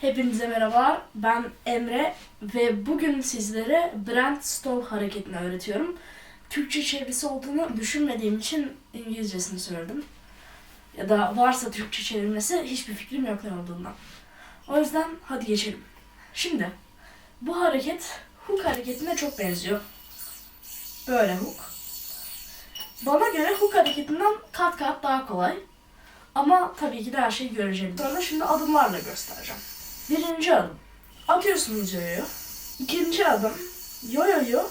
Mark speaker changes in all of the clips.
Speaker 1: Hepinize merhabalar. Ben Emre ve bugün sizlere Brand Stall hareketini öğretiyorum. Türkçe çevirisi olduğunu düşünmediğim için İngilizcesini söyledim. Ya da varsa Türkçe çevirmesi hiçbir fikrim yok ne olduğundan. O yüzden hadi geçelim. Şimdi bu hareket hook hareketine çok benziyor. Böyle hook. Bana göre hook hareketinden kat kat daha kolay. Ama tabii ki de her şeyi göreceğim. Sonra şimdi adımlarla göstereceğim. Birinci adım. Atıyorsunuz yoyoyu. İkinci adım. Yoyoyu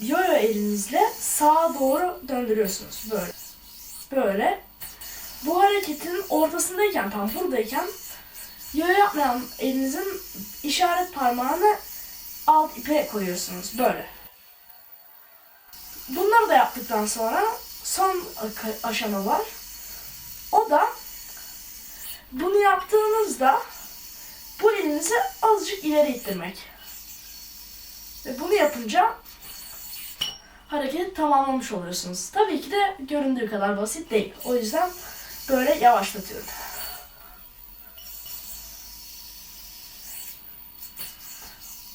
Speaker 1: yoyo elinizle sağa doğru döndürüyorsunuz. Böyle. Böyle. Bu hareketin ortasındayken, tam buradayken yoyo yapmayan elinizin işaret parmağını alt ipe koyuyorsunuz. Böyle. Bunları da yaptıktan sonra son aşama var. O da bunu yaptığınızda elinizi azıcık ileri ittirmek. Ve bunu yapınca hareketi tamamlamış oluyorsunuz. Tabii ki de göründüğü kadar basit değil. O yüzden böyle yavaşlatıyorum.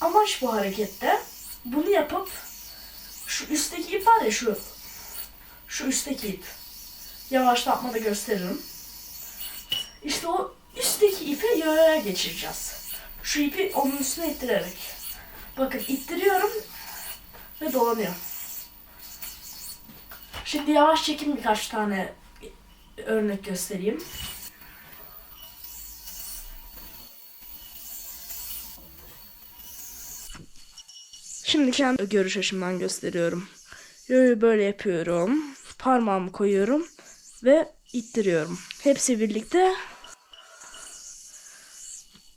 Speaker 1: Amaç bu harekette bunu yapıp şu üstteki ip var ya şu şu üstteki ip yavaşlatmada gösteririm. İşte o üstteki ipi yoyoya geçireceğiz. Şu ipi onun üstüne ittirerek. Bakın ittiriyorum ve dolanıyor. Şimdi yavaş çekim birkaç tane örnek göstereyim. Şimdi kendi görüş açımdan gösteriyorum. Yoyu böyle yapıyorum. Parmağımı koyuyorum ve ittiriyorum. Hepsi birlikte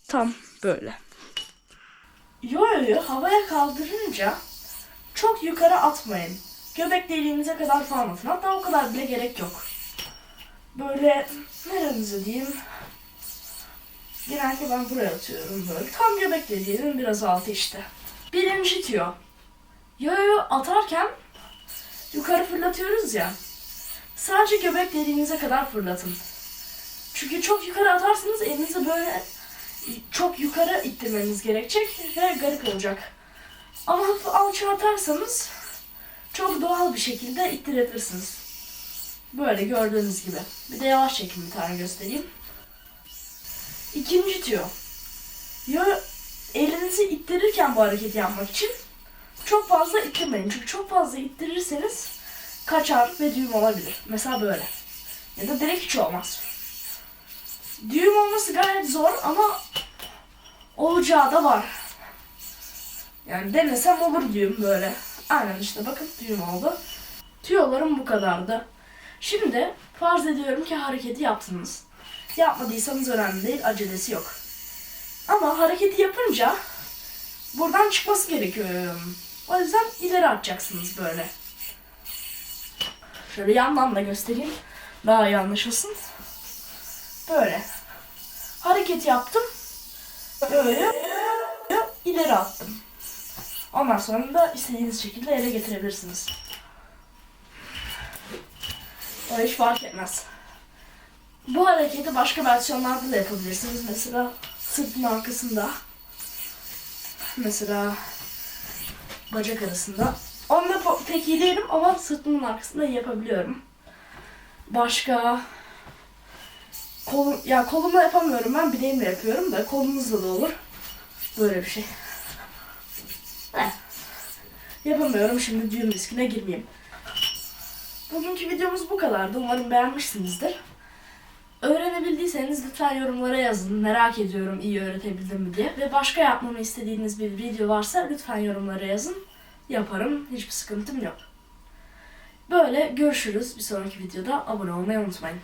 Speaker 1: tam böyle. Yoyoyu havaya kaldırınca çok yukarı atmayın. Göbek deliğinize kadar atın. Hatta o kadar bile gerek yok. Böyle nerenize diyeyim. Genelde ben buraya atıyorum böyle. Tam göbek deliğinin biraz altı işte. Birinci tüyo. Yoyoyu atarken yukarı fırlatıyoruz ya. Sadece göbek deliğinize kadar fırlatın. Çünkü çok yukarı atarsanız elinizi böyle çok yukarı ittirmeniz gerekecek ve garip olacak. Ama hafif alçı atarsanız çok doğal bir şekilde ittirebilirsiniz. Böyle gördüğünüz gibi. Bir de yavaş çekim bir tane göstereyim. İkinci tüyo. Yo, elinizi ittirirken bu hareketi yapmak için çok fazla ittirmeyin. Çünkü çok fazla ittirirseniz kaçar ve düğüm olabilir. Mesela böyle. Ya da direkt hiç olmaz. Düğüm olması gayet zor ama olacağı da var. Yani denesem olur düğüm böyle. Aynen işte bakın düğüm oldu. Tüyolarım bu kadardı. Şimdi farz ediyorum ki hareketi yaptınız. Yapmadıysanız önemli değil, acelesi yok. Ama hareketi yapınca buradan çıkması gerekiyor. O yüzden ileri atacaksınız böyle. Şöyle yandan da göstereyim. Daha iyi anlaşılsın. Böyle. Hareket yaptım. Böyle ileri attım. Ondan sonra da istediğiniz şekilde ele getirebilirsiniz. O hiç fark etmez. Bu hareketi başka versiyonlarda da yapabilirsiniz. Mesela sırtın arkasında. Mesela bacak arasında. Onda pek iyi değilim ama sırtımın arkasında yapabiliyorum. Başka kolum ya kolumla yapamıyorum ben bileğimle yapıyorum da kolumuzla da olur. Böyle bir şey. Heh. Yapamıyorum şimdi düğüm riskine girmeyeyim. Bugünkü videomuz bu kadardı. Umarım beğenmişsinizdir. Öğrenebildiyseniz lütfen yorumlara yazın. Merak ediyorum iyi öğretebildim mi diye. Ve başka yapmamı istediğiniz bir video varsa lütfen yorumlara yazın. Yaparım. Hiçbir sıkıntım yok. Böyle görüşürüz bir sonraki videoda. Abone olmayı unutmayın.